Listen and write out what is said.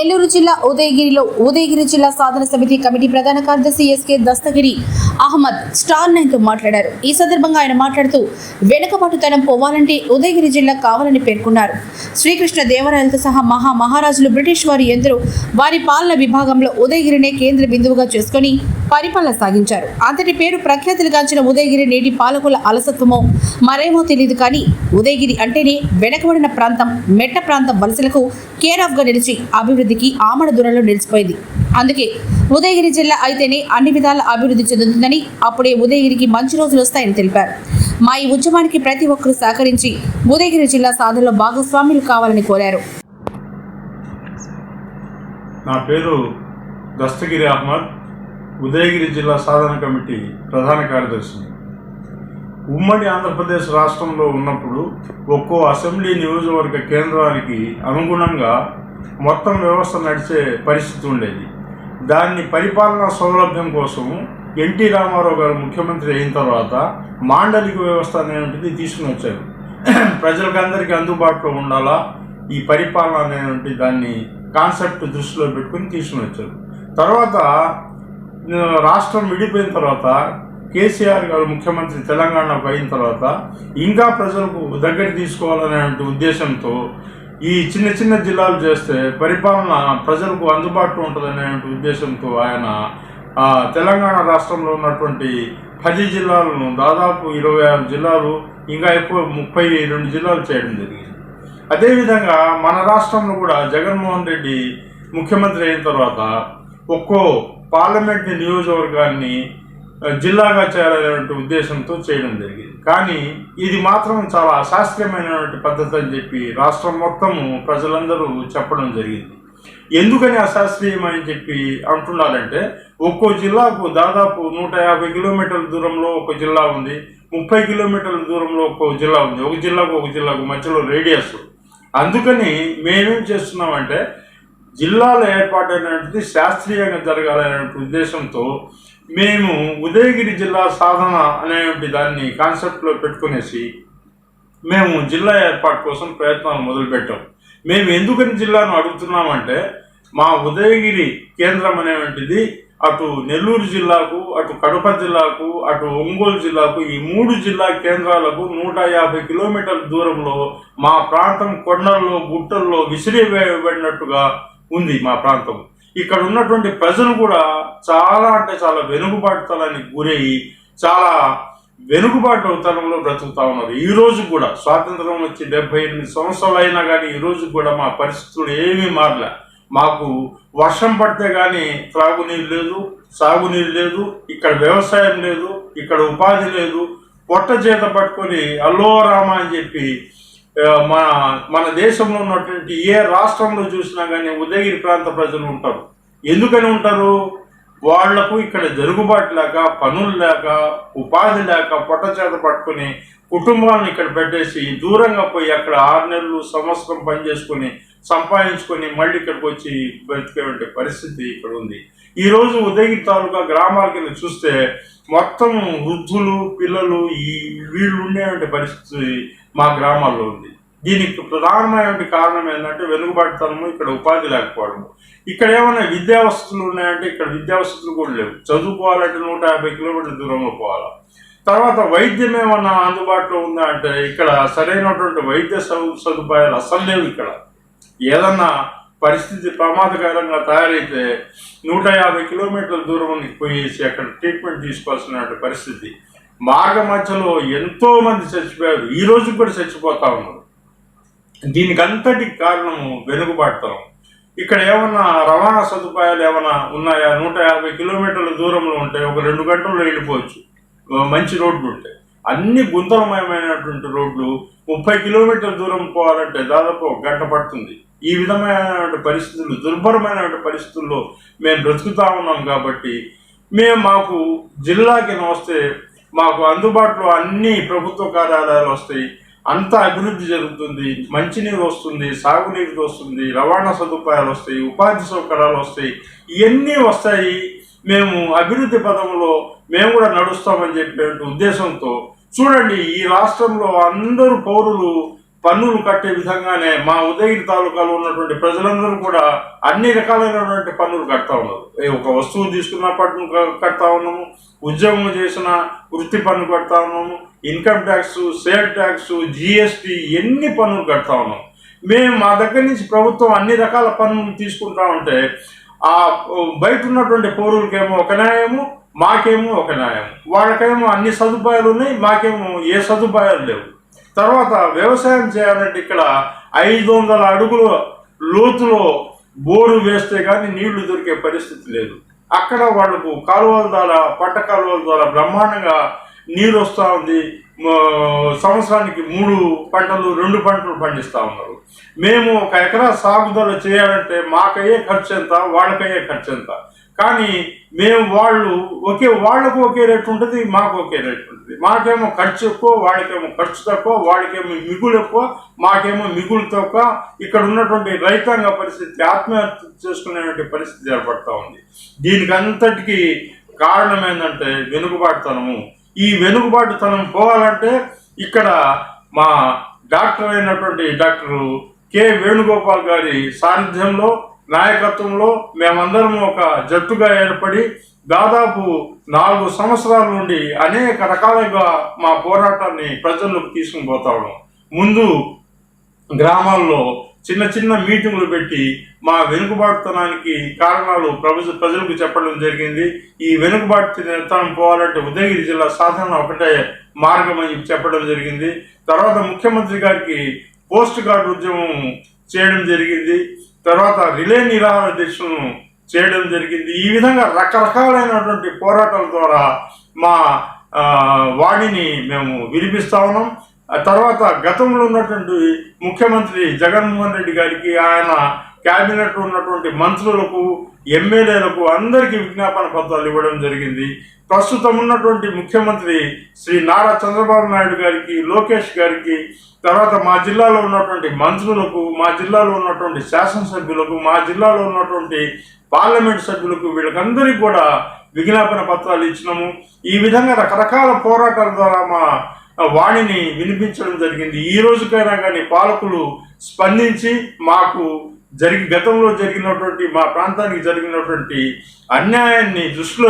నెల్లూరు జిల్లా ఉదయగిరిలో ఉదయగిరి జిల్లా సాధన సమితి కమిటీ ప్రధాన కార్యదర్శి ఎస్కే దస్తగిరి అహ్మద్ స్టార్ నైన్తో మాట్లాడారు. ఈ సందర్భంగా ఆయన మాట్లాడుతూ వెనుకబాటుతనం పోవాలంటే ఉదయగిరి జిల్లా కావాలని పేర్కొన్నారు. శ్రీకృష్ణ దేవరాయలతో సహా మహా మహారాజులు బ్రిటిష్ వారి ఎందరూ వారి పాలన విభాగంలో ఉదయగిరినే కేంద్ర బిందువుగా చేసుకొని పరిపాలన సాగించారు. అంతటి పేరు ప్రఖ్యాతులుగాంచిన ఉదయగిరి నేటి పాలకుల అలసత్వమో మరేమో తెలియదు కానీ ఉదయగిరి అంటేనే వెనకబడిన ప్రాంతం మెట్ట ప్రాంతం వలసలకు కేర్ నిలిచి అభివృద్ధికి ఆమడ దూరంలో నిలిచిపోయింది. అందుకే ఉదయగిరి జిల్లా అయితేనే అన్ని విధాల అభివృద్ధి చెందుతుందని అప్పుడే ఉదయగిరికి మంచి రోజులు వస్తాయని తెలిపారు. మా ఈ ఉద్యమానికి ప్రతి ఒక్కరూ సహకరించి ఉదయగిరి జిల్లా సాధనలో భాగస్వాములు కావాలని కోరారు. నా పేరు దస్తగిరి అహ్మద్ ఉదయగిరి జిల్లా సాధన కమిటీ ప్రధాన కార్యదర్శిని ఉమ్మడి ఆంధ్రప్రదేశ్ రాష్ట్రంలో ఉన్నప్పుడు ఒక్కో అసెంబ్లీ నియోజకవర్గ కేంద్రానికి అనుగుణంగా మొత్తం వ్యవస్థ నడిచే పరిస్థితి ఉండేది. దాన్ని పరిపాలనా సౌలభ్యం కోసం ఎన్టీ రామారావు గారు ముఖ్యమంత్రి అయిన తర్వాత మాండలిక వ్యవస్థ అనేటువంటిది తీసుకుని వచ్చారు. ప్రజలకందరికీ అందుబాటులో ఉండాలా? ఈ పరిపాలన అనేటువంటి దాన్ని కాన్సెప్ట్ దృష్టిలో పెట్టుకుని తీసుకుని వచ్చారు. తర్వాత రాష్ట్రం విడిపోయిన తర్వాత కేసీఆర్ గారు ముఖ్యమంత్రి తెలంగాణకు అయిన తర్వాత ఇంకా ప్రజలకు దగ్గర తీసుకోవాలనే ఉద్దేశంతో ఈ చిన్న చిన్న జిల్లాలు చేస్తే పరిపాలన ప్రజలకు అందుబాటులో ఉంటుందనే ఉద్దేశంతో ఆయన తెలంగాణ రాష్ట్రంలో ఉన్నటువంటి పది జిల్లాలను దాదాపు ఇరవై ఆరు జిల్లాలు ఇంకా ఎక్కువ ముప్పై రెండు జిల్లాలు చేయడం జరిగింది. అదేవిధంగా మన రాష్ట్రంలో కూడా జగన్మోహన్ రెడ్డి ముఖ్యమంత్రి అయిన తర్వాత ఒక్కో పార్లమెంట్ నియోజకవర్గాన్ని జిల్లాగా చేరాలనే ఉద్దేశంతో చేయడం జరిగింది. కానీ ఇది మాత్రం చాలా అశాస్త్రీయమైనటువంటి పద్ధతి అని చెప్పి రాష్ట్రం మొత్తము ప్రజలందరూ చెప్పడం జరిగింది. ఎందుకని అశాస్త్రీయమని చెప్పి అంటున్నారంటే ఒక్కో జిల్లాకు దాదాపు నూట యాభై కిలోమీటర్ల దూరంలో ఒక జిల్లా ఉంది ముప్పై కిలోమీటర్ల దూరంలో ఒక్కో జిల్లా ఉంది ఒక జిల్లాకు ఒక జిల్లాకు మధ్యలో రేడియస్. అందుకని మేమేం చేస్తున్నామంటే జిల్లాల ఏర్పాటు అనేటువంటిది శాస్త్రీయంగా జరగాలనే ఉద్దేశంతో మేము ఉదయగిరి జిల్లా సాధన అనేటువంటి దాన్ని కాన్సెప్ట్లో పెట్టుకునేసి మేము జిల్లా ఏర్పాటు కోసం ప్రయత్నాలు మొదలుపెట్టాం. మేము ఎందుకని జిల్లాను అడుగుతున్నామంటే మా ఉదయగిరి కేంద్రం అనేటువంటిది అటు నెల్లూరు జిల్లాకు అటు కడప జిల్లాకు అటు ఒంగోలు జిల్లాకు ఈ మూడు జిల్లా కేంద్రాలకు నూట యాభై కిలోమీటర్ల దూరంలో మా ప్రాంతం కొండల్లో గుట్టల్లో విసిరివేయబడినట్టుగా ఉంది మా ప్రాంతం. ఇక్కడ ఉన్నటువంటి ప్రజలు కూడా చాలా అంటే చాలా వెనుకబాటుతనానికి గురయ్యి చాలా వెనుకబాటు తరంలో బ్రతుకుతా ఉన్నారు. ఈ రోజు కూడా స్వాతంత్రం వచ్చి డెబ్బై ఎనిమిది సంవత్సరాలు అయినా కానీ ఈ రోజు కూడా మా పరిస్థితులు ఏమీ మారలే. మాకు వర్షం పడితే కానీ త్రాగునీరు లేదు సాగునీరు లేదు ఇక్కడ వ్యవసాయం లేదు ఇక్కడ ఉపాధి లేదు పొట్ట చేత పట్టుకొని అల్లో రామ అని చెప్పి మన మన దేశంలో ఉన్నటువంటి ఏ రాష్ట్రంలో చూసినా కానీ ఉదయగిరి ప్రాంత ప్రజలు ఉంటారు. ఎందుకని ఉంటారు? వాళ్ళకు ఇక్కడ జరుగుబాటు లేక పనులు లేక ఉపాధి లేక పొట్టచేత పట్టుకుని కుటుంబాలను ఇక్కడ పెట్టేసి దూరంగా పోయి అక్కడ ఆరు నెలలు సంవత్సరం పని చేసుకుని సంపాదించుకొని మళ్ళీ ఇక్కడికి వచ్చి బ్రతికేటువంటి పరిస్థితి ఇక్కడ ఉంది. ఈరోజు ఉదయగిరి తాలూకా గ్రామాల కింద చూస్తే మొత్తం వృద్ధులు పిల్లలు ఈ వీళ్ళు ఉండేటువంటి పరిస్థితి మా గ్రామాల్లో ఉంది. దీనికి ప్రధానమైనటువంటి కారణం ఏంటంటే వెనుకబాటుతనము ఇక్కడ ఉపాధి లేకపోవడము. ఇక్కడ ఏమైనా విద్యా వసతులు ఉన్నాయంటే ఇక్కడ విద్యా వసతులు కూడా లేవు. చదువుకోవాలంటే నూట యాభై కిలోమీటర్ల దూరంలో పోవాలా? తర్వాత వైద్యం ఏమన్నా అందుబాటులో ఉందా అంటే ఇక్కడ సరైనటువంటి వైద్య సదు- సదుపాయాలు అసలు లేవు ఇక్కడ. ఏదన్నా పరిస్థితి ప్రమాదకరంగా తయారైతే నూట యాభై కిలోమీటర్ల దూరం పోయేసి అక్కడ ట్రీట్మెంట్ తీసుకోవాల్సిన పరిస్థితి. మార్గ మధ్యలో ఎంతో మంది చచ్చిపోయారు. ఈ రోజు కూడా చచ్చిపోతా ఉన్నారు. దీనికంతటికి కారణము వెనుకబడతాం ఇక్కడ ఏమన్నా రవాణా సదుపాయాలు ఏమైనా ఉన్నాయా? నూట యాభై కిలోమీటర్ల దూరంలో ఉంటే ఒక రెండు గంటల్లో వెళ్ళిపోవచ్చు. మంచి రోడ్లు ఉంటాయి అన్ని గుంతలమయమైనటువంటి రోడ్లు ముప్పై కిలోమీటర్ల దూరం పోవాలంటే దాదాపు ఒక గంట పడుతుంది. ఈ విధమైనటువంటి పరిస్థితులు దుర్భరమైనటువంటి పరిస్థితుల్లో మేము బ్రతుకుతా ఉన్నాం కాబట్టి మేము మాకు జిల్లాకి వస్తే మాకు అందుబాటులో అన్ని ప్రభుత్వ కార్యాలయాలు వస్తాయి. అంత అభివృద్ధి జరుగుతుంది. మంచినీరు వస్తుంది సాగునీరు వస్తుంది రవాణా సదుపాయాలు వస్తాయి ఉపాధి సౌకర్యాలు వస్తాయి. ఇవన్నీ వస్తాయి. మేము అభివృద్ధి పదంలో మేము కూడా నడుస్తామని చెప్పే ఉద్దేశంతో చూడండి ఈ రాష్ట్రంలో అందరూ పౌరులు పన్నులు కట్టే విధంగానే మా ఉదయగిరి తాలూకాలో ఉన్నటువంటి ప్రజలందరూ కూడా అన్ని రకాలైనటువంటి పన్నులు కడతా ఉన్నారు. ఒక వస్తువు తీసుకున్న పన్ను కడతా ఉన్నాము ఉద్యోగం చేసిన వృత్తి పన్ను కడతా ఉన్నాము income tax sale tax GST ఎన్ని పన్నులు కడతా ఉన్నాము. మేము మా దగ్గర నుంచి ప్రభుత్వం అన్ని రకాల పన్నులు తీసుకుంటా ఉంటే ఆ బయట ఉన్నటువంటి పౌరులకేమో ఒక న్యాయము మాకేమో ఒక న్యాయం. వాళ్ళకేమో అన్ని సదుపాయాలు ఉన్నాయి మాకేమో ఏ సదుపాయాలు లేవు. తర్వాత వ్యవసాయం చేయాలంటే ఇక్కడ ఐదు వందల అడుగుల లోతులో బోరు వేస్తే కానీ నీళ్ళు దొరికే పరిస్థితి లేదు. అక్కడ వాళ్ళకు కాలువల ద్వారా పంట కాలువల ద్వారా బ్రహ్మాండంగా నీరు వస్తూ ఉంది. సంవత్సరానికి మూడు పంటలు రెండు పంటలు పండిస్తూ ఉన్నారు. మేము ఒక ఎకరా సాగుదల చేయాలంటే మాకయ్యే ఖర్చు ఎంత వాళ్ళకయ్యే ఖర్చు ఎంత? కానీ మేము వాళ్ళు ఒకే వాళ్ళకు ఒకే రేట్ ఉంటుంది మాకు ఒకే రేట్ ఉంటుంది. మాకేమో ఖర్చు ఎక్కువ వాళ్ళకేమో ఖర్చు తక్కువ వాళ్ళకేమో మిగులు ఎక్కువ మాకేమో మిగులు తక్కువ. ఇక్కడ ఉన్నటువంటి రైతాంగ పరిస్థితి ఆత్మహత్య చేసుకునేటువంటి పరిస్థితి ఏర్పడతా ఉంది. దీనికి అంతటికీ కారణం ఏంటంటే వెనుకబాటుతనము. ఈ వెనుకబాటుతనం పోవాలంటే ఇక్కడ మా డాక్టర్ అయినటువంటి డాక్టర్ కె వేణుగోపాల్ గారి సాన్నిధ్యంలో నాయకత్వంలో మేమందరం ఒక జట్టుగా ఏర్పడి దాదాపు నాలుగు సంవత్సరాల నుండి అనేక రకాలుగా మా పోరాటాన్ని ప్రజల్లోకి తీసుకుని పోతా ఉన్నాం. ముందు గ్రామాల్లో చిన్న చిన్న మీటింగులు పెట్టి మా వెనుకబాటుతనానికి కారణాలు ప్రజ ప్రజలకు చెప్పడం జరిగింది. ఈ వెనుకబాటుతనం పోవాలంటే ఉదయగిరి జిల్లా సాధారణ ఒకటే మార్గం అని చెప్పడం జరిగింది. తర్వాత ముఖ్యమంత్రి గారికి పోస్ట్ కార్డు ఉద్యమం చేయడం జరిగింది. తర్వాత రిలే నిరాహార దీక్షలను చేయడం జరిగింది. ఈ విధంగా రకరకాలైనటువంటి పోరాటాల ద్వారా మా వాణిని మేము వినిపిస్తా ఉన్నాం. తర్వాత గతంలో ఉన్నటువంటి ముఖ్యమంత్రి జగన్మోహన్ రెడ్డి గారికి ఆయన క్యాబినెట్ ఉన్నటువంటి మంత్రులకు ఎమ్మెల్యేలకు అందరికీ విజ్ఞాపన పత్రాలు ఇవ్వడం జరిగింది. ప్రస్తుతం ఉన్నటువంటి ముఖ్యమంత్రి శ్రీ నారా చంద్రబాబు నాయుడు గారికి లోకేష్ గారికి తర్వాత మా జిల్లాలో ఉన్నటువంటి మంత్రులకు మా జిల్లాలో ఉన్నటువంటి శాసనసభ్యులకు మా జిల్లాలో ఉన్నటువంటి పార్లమెంట్ సభ్యులకు వీళ్ళకందరికీ కూడా విజ్ఞాపన పత్రాలు ఇచ్చినాము. ఈ విధంగా రకరకాల పోరాటాల ద్వారా మా వాణిని వినిపించడం జరిగింది. ఈ రోజుకైనా కానీ పాలకులు స్పందించి మాకు జరిగి గతంలో జరిగినటువంటి మా ప్రాంతానికి జరిగినటువంటి అన్యాయాన్ని దృష్టిలో